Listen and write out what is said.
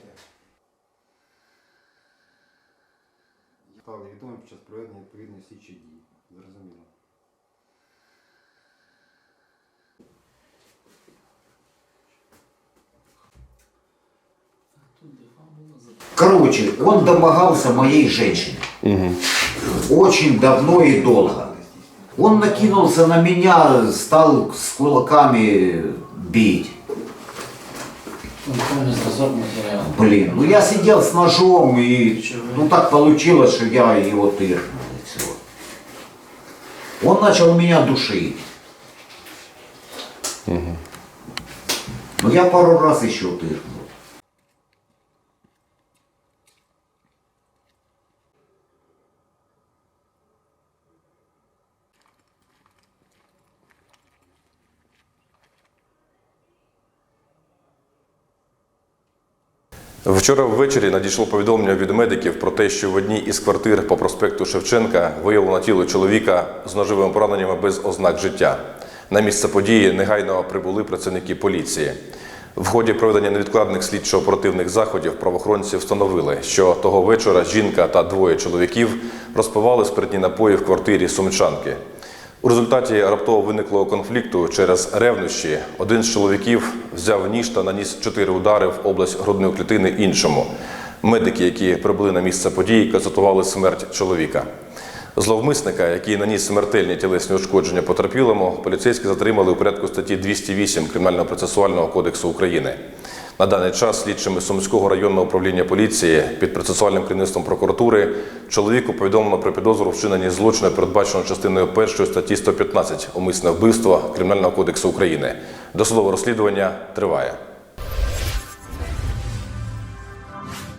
знаєте? Став невідомим під час проведення відповідної слідчої дії. Зрозуміло. Короче, он домогался моей женщины. Очень давно и долго. Он накинулся на меня, стал с кулаками бить. Блин, ну я сидел с ножом и ну так получилось, что я его тыркнул. и всё. Он начал меня душить. Ну я пару раз еще тыркнул. Вчора ввечері надійшло повідомлення від медиків про те, що в одній із квартир по проспекту Шевченка виявлено тіло чоловіка з ножовими пораненнями без ознак життя. На місце події негайно прибули працівники поліції. В ході проведення невідкладних слідчо-оперативних заходів правоохоронці встановили, що того вечора жінка та двоє чоловіків розпивали спиртні напої в квартирі сумчанки. У результаті раптово виниклого конфлікту через ревнощі один з чоловіків взяв ніж та наніс чотири удари в область грудної клітини іншому. Медики, які прибули на місце події, констатували смерть чоловіка. Зловмисника, який наніс смертельні тілесні ушкодження потерпілому, поліцейські затримали у порядку статті 208 Кримінального процесуального кодексу України. На даний час слідчими Сумського районного управління поліції під процесуальним керівництвом прокуратури чоловіку повідомлено про підозру вчинені злочину, передбаченого частиною 1 статті 115 умисне вбивство Кримінального кодексу України. Досудове розслідування триває.